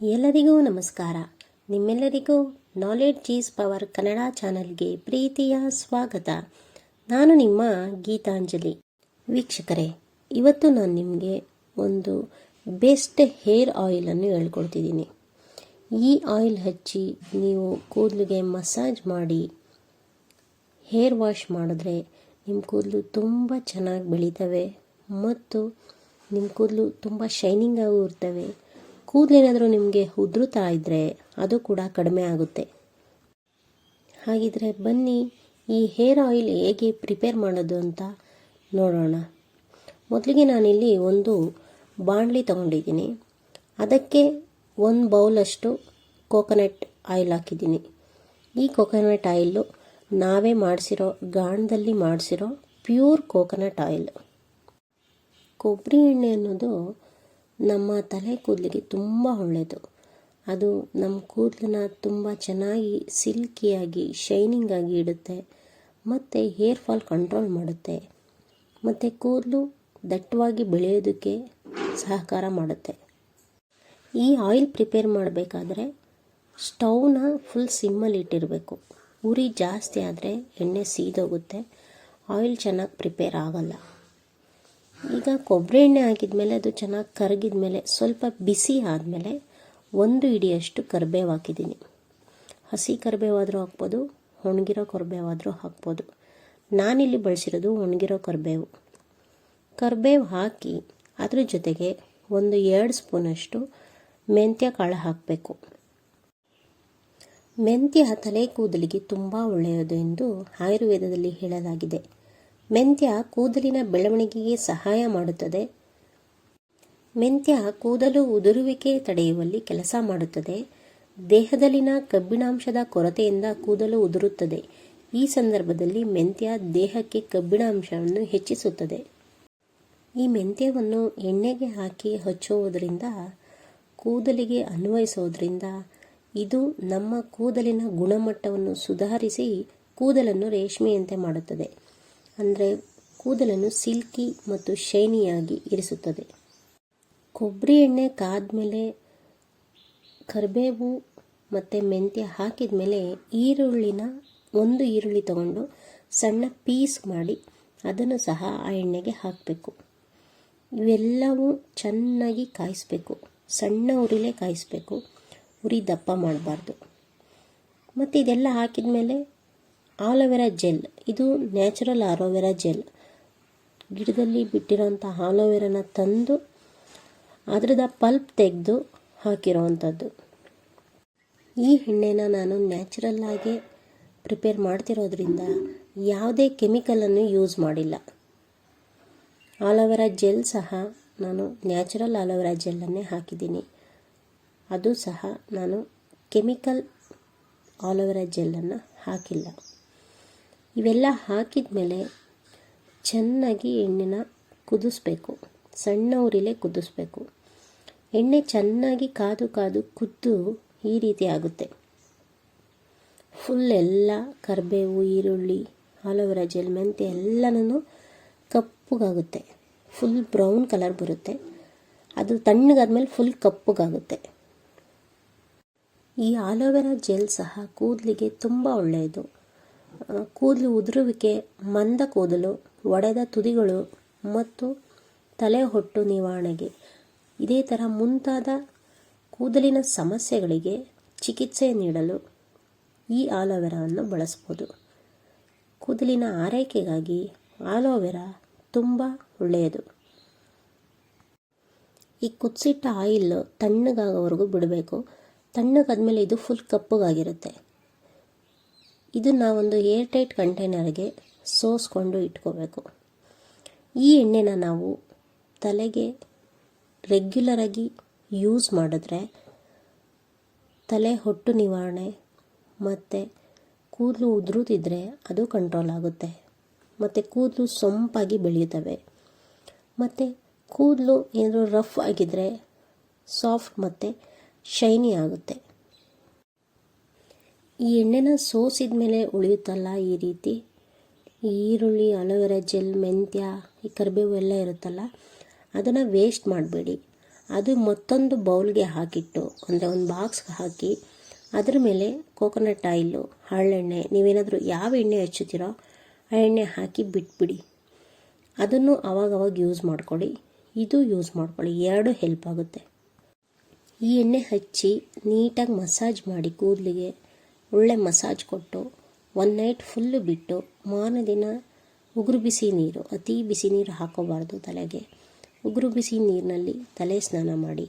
ಎಲ್ಲರಿಗೂ ನಮಸ್ಕಾರ. ನಿಮ್ಮೆಲ್ಲರಿಗೂ ನಾಲೆಡ್ಜ್ ಜೀಸ್ ಪವರ್ ಕನ್ನಡ ಚಾನಲ್ಗೆ ಪ್ರೀತಿಯ ಸ್ವಾಗತ. ನಾನು ನಿಮ್ಮ ಗೀತಾಂಜಲಿ. ವೀಕ್ಷಕರೇ, ಇವತ್ತು ನಾನು ನಿಮಗೆ ಒಂದು ಬೆಸ್ಟ್ ಹೇರ್ ಆಯಿಲನ್ನು ಹೇಳ್ಕೊಡ್ತಿದ್ದೀನಿ. ಈ ಆಯಿಲ್ ಹಚ್ಚಿ ನೀವು ಕೂದಲಿಗೆ ಮಸಾಜ್ ಮಾಡಿ, ಹೇರ್ ವಾಶ್ ಮಾಡಿದ್ರೆ ನಿಮ್ಮ ಕೂದಲು ತುಂಬ ಚೆನ್ನಾಗಿ ಬೆಳೀತವೆ ಮತ್ತು ನಿಮ್ಮ ಕೂದಲು ತುಂಬ ಶೈನಿಂಗ್ ಆಗೂ ಇರ್ತವೆ. ಕೂದಲೇನಾದರೂ ನಿಮಗೆ ಉದ್ರುತಾ ಇದ್ದರೆ ಅದು ಕೂಡ ಕಡಿಮೆ ಆಗುತ್ತೆ. ಹಾಗಿದ್ರೆ ಬನ್ನಿ, ಈ ಹೇರ್ ಆಯಿಲ್ ಹೇಗೆ ಪ್ರಿಪೇರ್ ಮಾಡೋದು ಅಂತ ನೋಡೋಣ. ಮೊದಲಿಗೆ ನಾನಿಲ್ಲಿ ಒಂದು ಬಾಣಲಿ ತೊಗೊಂಡಿದ್ದೀನಿ. ಅದಕ್ಕೆ ಒಂದು ಬೌಲಷ್ಟು ಕೋಕೋನಟ್ ಆಯಿಲ್ ಹಾಕಿದ್ದೀನಿ. ಈ ಕೋಕೋನಟ್ ಆಯಿಲು ನಾವೇ ಮಾಡಿಸಿರೋ, ಗಾಣದಲ್ಲಿ ಮಾಡಿಸಿರೋ ಪ್ಯೂರ್ ಕೋಕೋನಟ್ ಆಯಿಲ್. ಕೊಬ್ಬರಿ ಎಣ್ಣೆ ಅನ್ನೋದು ನಮ್ಮ ತಲೆ ಕೂದಲಿಗೆ ತುಂಬ ಒಳ್ಳೆಯದು. ಅದು ನಮ್ಮ ಕೂದಲನ್ನ ತುಂಬ ಚೆನ್ನಾಗಿ ಸಿಲ್ಕಿಯಾಗಿ, ಶೈನಿಂಗ್ ಆಗಿ ಇಡುತ್ತೆ. ಮತ್ತು ಹೇರ್ ಫಾಲ್ ಕಂಟ್ರೋಲ್ ಮಾಡುತ್ತೆ. ಮತ್ತು ಕೂದಲು ದಟ್ಟವಾಗಿ ಬೆಳೆಯೋದಕ್ಕೆ ಸಹಕಾರ ಮಾಡುತ್ತೆ. ಈ ಆಯಿಲ್ ಪ್ರಿಪೇರ್ ಮಾಡಬೇಕಾದ್ರೆ ಸ್ಟವ್ನ ಫುಲ್ ಸಿಮ್ಮಲ್ಲಿ ಇಟ್ಟಿರಬೇಕು. ಉರಿ ಜಾಸ್ತಿ ಆದರೆ ಎಣ್ಣೆ ಸೀದೋಗುತ್ತೆ. ಆಯಿಲ್ ಚೆನ್ನಾಗಿ ಪ್ರಿಪೇರ್ ಆಗಲ್ಲ. ಈಗ ಕೊಬ್ಬರಿ ಎಣ್ಣೆ ಹಾಕಿದ್ಮೇಲೆ ಅದು ಚೆನ್ನಾಗಿ ಕರಗಿದ ಮೇಲೆ ಸ್ವಲ್ಪ ಬಿಸಿ ಆದಮೇಲೆ ಒಂದು ಇಡಿಯಷ್ಟು ಕರಿಬೇವು ಹಾಕಿದ್ದೀನಿ. ಹಸಿ ಕರಿಬೇವಾದರೂ ಹಾಕ್ಬೋದು, ಒಣಗಿರೋ ಕರಿಬೇವಾದರೂ ಹಾಕ್ಬೋದು. ನಾನಿಲ್ಲಿ ಬಳಸಿರೋದು ಒಣಗಿರೋ ಕರಿಬೇವು. ಕರಿಬೇವು ಹಾಕಿ ಅದ್ರ ಜೊತೆಗೆ ಒಂದು ಎರಡು ಸ್ಪೂನಷ್ಟು ಮೆಂತ್ಯ ಕಾಳು ಹಾಕಬೇಕು. ಮೆಂತ್ಯ ತಲೆ ಕೂದಲಿಗೆ ತುಂಬ ಒಳ್ಳೆಯದು ಎಂದು ಆಯುರ್ವೇದದಲ್ಲಿ ಹೇಳಲಾಗಿದೆ. ಮೆಂತ್ಯ ಕೂದಲಿನ ಬೆಳವಣಿಗೆಗೆ ಸಹಾಯ ಮಾಡುತ್ತದೆ. ಮೆಂತ್ಯ ಕೂದಲು ಉದುರುವಿಕೆ ತಡೆಯುವಲ್ಲಿ ಕೆಲಸ ಮಾಡುತ್ತದೆ. ದೇಹದಲ್ಲಿನ ಕಬ್ಬಿಣಾಂಶದ ಕೊರತೆಯಿಂದ ಕೂದಲು ಉದುರುತ್ತದೆ. ಈ ಸಂದರ್ಭದಲ್ಲಿ ಮೆಂತ್ಯ ದೇಹಕ್ಕೆ ಕಬ್ಬಿಣಾಂಶವನ್ನು ಹೆಚ್ಚಿಸುತ್ತದೆ. ಈ ಮೆಂತ್ಯವನ್ನು ಎಣ್ಣೆಗೆ ಹಾಕಿ ಹಚ್ಚುವುದರಿಂದ, ಕೂದಲಿಗೆ ಅನ್ವಯಿಸೋದ್ರಿಂದ ಇದು ನಮ್ಮ ಕೂದಲಿನ ಗುಣಮಟ್ಟವನ್ನು ಸುಧಾರಿಸಿ ಕೂದಲನ್ನು ರೇಷ್ಮೆಯಂತೆ ಮಾಡುತ್ತದೆ. ಅಂದರೆ ಕೂದಲನ್ನು ಸಿಲ್ಕಿ ಮತ್ತು ಶೈನಿಯಾಗಿ ಇರಿಸುತ್ತದೆ. ಕೊಬ್ಬರಿ ಎಣ್ಣೆ ಕಾದ್ಮೇಲೆ ಕರಿಬೇವು ಮತ್ತು ಮೆಂತ್ಯ ಹಾಕಿದ ಮೇಲೆ ಈರುಳ್ಳಿನ ಒಂದು ಈರುಳ್ಳಿ ತಗೊಂಡು ಸಣ್ಣ ಪೀಸ್ ಮಾಡಿ ಅದನ್ನು ಸಹ ಆ ಎಣ್ಣೆಗೆ ಹಾಕಬೇಕು. ಇವೆಲ್ಲವೂ ಚೆನ್ನಾಗಿ ಕಾಯಿಸ್ಬೇಕು. ಸಣ್ಣ ಉರಿಲೇ ಕಾಯಿಸ್ಬೇಕು. ಉರಿ ದಪ್ಪ ಮಾಡಬಾರ್ದು. ಮತ್ತು ಇದೆಲ್ಲ ಹಾಕಿದ ಮೇಲೆ ಆಲೋವೆರಾ ಜೆಲ್. ಇದು ನ್ಯಾಚುರಲ್ ಆಲೋವೆರಾ ಜೆಲ್. ಗಿಡದಲ್ಲಿ ಬಿಟ್ಟಿರೋಂಥ ಆಲೋವೆರಾನ ತಂದು ಅದರದ ಪಲ್ಪ್ ತೆಗೆದು ಹಾಕಿರೋವಂಥದ್ದು ಈ ಎಣ್ಣೆನ ನಾನು ನ್ಯಾಚುರಲ್ಲಾಗೆ ಪ್ರಿಪೇರ್ ಮಾಡ್ತಿರೋದ್ರಿಂದ ಯಾವುದೇ ಕೆಮಿಕಲನ್ನು ಯೂಸ್ ಮಾಡಿಲ್ಲ. ಆಲೋವೆರಾ ಜೆಲ್ ಸಹ ನಾನು ನ್ಯಾಚುರಲ್ ಆಲೋವೆರಾ ಜೆಲ್ಲನ್ನೇ ಹಾಕಿದ್ದೀನಿ. ಅದು ಸಹ ನಾನು ಕೆಮಿಕಲ್ ಆಲೋವೆರಾ ಜೆಲ್ಲನ್ನು ಹಾಕಿಲ್ಲ. ಇವೆಲ್ಲ ಹಾಕಿದ ಮೇಲೆ ಚೆನ್ನಾಗಿ ಎಣ್ಣೆನ ಕುದಿಸ್ಬೇಕು. ಸಣ್ಣ ಉರಿಲೇ ಕುದಿಸ್ಬೇಕು. ಎಣ್ಣೆ ಚೆನ್ನಾಗಿ ಕಾದು ಕಾದು ಕುದ್ದು ಈ ರೀತಿ ಆಗುತ್ತೆ. ಫುಲ್ ಎಲ್ಲ ಕರಿಬೇವು, ಈರುಳ್ಳಿ ಆಲೋವೆರಾ ಜೆಲ್ ಮೆಂತೆ ಎಲ್ಲನೂ ಕಪ್ಪಗಾಗುತ್ತೆ. ಫುಲ್ ಬ್ರೌನ್ ಕಲರ್ ಬರುತ್ತೆ. ಅದು ತಣ್ಣಗಾದ್ಮೇಲೆ ಫುಲ್ ಕಪ್ಪಗಾಗುತ್ತೆ. ಈ ಆಲೋವೆರಾ ಜೆಲ್ ಸಹ ಕೂದಲಿಗೆ ತುಂಬ ಒಳ್ಳೆಯದು. ಕೂದಲು ಉದುರುವಿಕೆ, ಮಂದ ಕೂದಲು, ಒಡೆದ ತುದಿಗಳು ಮತ್ತು ತಲೆ ಹೊಟ್ಟು ನಿವಾರಣೆಗೆ. ಇದೇ ಥರ ಮುಂತಾದ ಕೂದಲಿನ ಸಮಸ್ಯೆಗಳಿಗೆ ಚಿಕಿತ್ಸೆ ನೀಡಲು ಈ ಆಲೋವೆರಾವನ್ನು ಬಳಸ್ಬೋದು. ಕೂದಲಿನ ಆರೈಕೆಗಾಗಿ ಆಲೋವೆರಾ ತುಂಬ ಒಳ್ಳೆಯದು. ಈ ಕುದಿಸಿಟ್ಟ ಆಯಿಲ್ ತಣ್ಣಗಾಗೋವರೆಗೂ ಬಿಡಬೇಕು. ತಣ್ಣಗಾದ್ಮೇಲೆ ಇದು ಫುಲ್ ಕಪ್ಪಗಾಗಿರುತ್ತೆ. ಇದನ್ನು ಒಂದು ಏರ್ ಟೈಟ್ ಕಂಟೈನರ್ಗೆ ಸೋಸ್ಕೊಂಡು ಇಟ್ಕೋಬೇಕು. ಈ ಎಣ್ಣೆನ ನಾವು ತಲೆಗೆ ರೆಗ್ಯುಲರಾಗಿ ಯೂಸ್ ಮಾಡಿದ್ರೆ ತಲೆ ಹೊಟ್ಟು ನಿವಾರಣೆ ಮತ್ತು ಕೂದಲು ಉದುರುತ್ತಿದ್ರೆ ಅದು ಕಂಟ್ರೋಲ್ ಆಗುತ್ತೆ. ಮತ್ತು ಕೂದಲು ಸೊಂಪಾಗಿ ಬೆಳೆಯುತ್ತವೆ. ಮತ್ತು ಕೂದಲು ಏನಾದರೂ ರಫ್ ಆಗಿದ್ದರೆ ಸಾಫ್ಟ್ ಮತ್ತು ಶೈನಿ ಆಗುತ್ತೆ. ಈ ಎಣ್ಣೆನ ಸೋಸಿದ ಮೇಲೆ ಉಳಿಯುತ್ತಲ್ಲ ಈ ರೀತಿ? ಈರುಳ್ಳಿ, ಅಲೋವೆರಾ ಜೆಲ್, ಮೆಂತ್ಯ, ಈ ಕರಿಬೇವು ಎಲ್ಲ ಇರುತ್ತಲ್ಲ, ಅದನ್ನು ವೇಸ್ಟ್ ಮಾಡಬೇಡಿ. ಅದು ಮತ್ತೊಂದು ಬೌಲ್ಗೆ ಹಾಕಿಟ್ಟು, ಅಂದರೆ ಒಂದು ಬಾಕ್ಸ್ಗೆ ಹಾಕಿ, ಅದರ ಮೇಲೆ ಕೋಕೋನಟ್ ಆಯಿಲು ಹಳ್ಳೆಣ್ಣೆ ನೀವೇನಾದರೂ ಯಾವ ಎಣ್ಣೆ ಹಚ್ಚುತ್ತೀರೋ ಆ ಎಣ್ಣೆ ಹಾಕಿ ಬಿಟ್ಬಿಡಿ. ಅದನ್ನು ಅವಾಗವಾಗ ಯೂಸ್ ಮಾಡ್ಕೊಳ್ಳಿ. ಇದು ಯೂಸ್ ಮಾಡ್ಕೊಳ್ಳಿ. ಎರಡು ಹೆಲ್ಪ್ ಆಗುತ್ತೆ. ಈ ಎಣ್ಣೆ ಹಚ್ಚಿ ನೀಟಾಗಿ ಮಸಾಜ್ ಮಾಡಿ ಕೂದಲಿಗೆ. ಒಳ್ಳೆ ಮಸಾಜ್ ಕೊಟ್ಟು ಒನ್ ನೈಟ್ ಫುಲ್ಲು ಬಿಟ್ಟು ಮಾರನೇ ದಿನ ಉಗುರು ಬಿಸಿ ನೀರು, ಅತಿ ಬಿಸಿ ನೀರು ಹಾಕೋಬಾರ್ದು ತಲೆಗೆ. ಉಗುರು ಬಿಸಿ ನೀರಿನಲ್ಲಿ ತಲೆ ಸ್ನಾನ ಮಾಡಿ.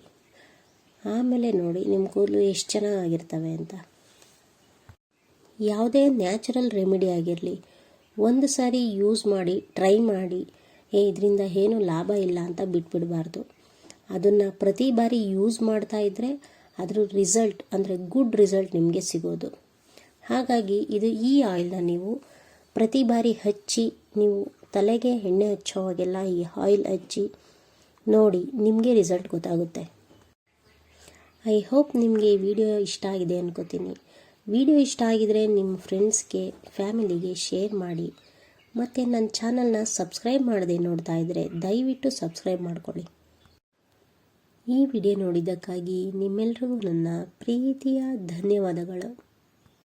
ಆಮೇಲೆ ನೋಡಿ ನಿಮ್ಮ ಕೂದಲು ಎಷ್ಟು ಚೆನ್ನಾಗಿರ್ತವೆ ಅಂತ. ಯಾವುದೇ ನ್ಯಾಚುರಲ್ ರೆಮಿಡಿ ಆಗಿರಲಿ, ಒಂದು ಸಾರಿ ಯೂಸ್ ಮಾಡಿ, ಟ್ರೈ ಮಾಡಿ, ಏ, ಇದರಿಂದ ಏನೂ ಲಾಭ ಇಲ್ಲ ಅಂತ ಬಿಟ್ಬಿಡಬಾರ್ದು. ಅದನ್ನು ಪ್ರತಿ ಬಾರಿ ಯೂಸ್ ಮಾಡ್ತಾ ಇದ್ದರೆ ಅದರ ರಿಸಲ್ಟ್ ಅಂದರೆ ಗುಡ್ ರಿಸಲ್ಟ್ ನಿಮಗೆ ಸಿಗೋದು. ಹಾಗಾಗಿ ಇದು ಈ ಆಯಿಲ್ನ ನೀವು ಪ್ರತಿ ಬಾರಿ ಹಚ್ಚಿ ನೀವು ತಲೆಗೆ ಎಣ್ಣೆ ಹಚ್ಚೋವಾಗೆಲ್ಲ ಈ ಆಯಿಲ್ ಹಚ್ಚಿ ನೋಡಿ, ನಿಮಗೆ ರಿಸಲ್ಟ್ ಗೊತ್ತಾಗುತ್ತೆ. ಐ ಹೋಪ್ ನಿಮಗೆ ಈ ವಿಡಿಯೋ ಇಷ್ಟ ಆಗಿದೆ ಅನ್ಕೋತೀನಿ. ವಿಡಿಯೋ ಇಷ್ಟ ಆಗಿದರೆ ನಿಮ್ಮ ಫ್ರೆಂಡ್ಸ್ಗೆ ಫ್ಯಾಮಿಲಿಗೆ ಶೇರ್ ಮಾಡಿ. ಮತ್ತು ನನ್ನ ಚಾನಲ್ನ ಸಬ್ಸ್ಕ್ರೈಬ್ ಮಾಡದೆ ನೋಡ್ತಾ ಇದ್ದರೆ ದಯವಿಟ್ಟು ಸಬ್ಸ್ಕ್ರೈಬ್ ಮಾಡ್ಕೊಳ್ಳಿ. ಈ ವಿಡಿಯೋ ನೋಡಿದ್ದಕ್ಕಾಗಿ ನಿಮ್ಮೆಲ್ರಿಗೂ ನನ್ನ ಪ್ರೀತಿಯ ಧನ್ಯವಾದಗಳು.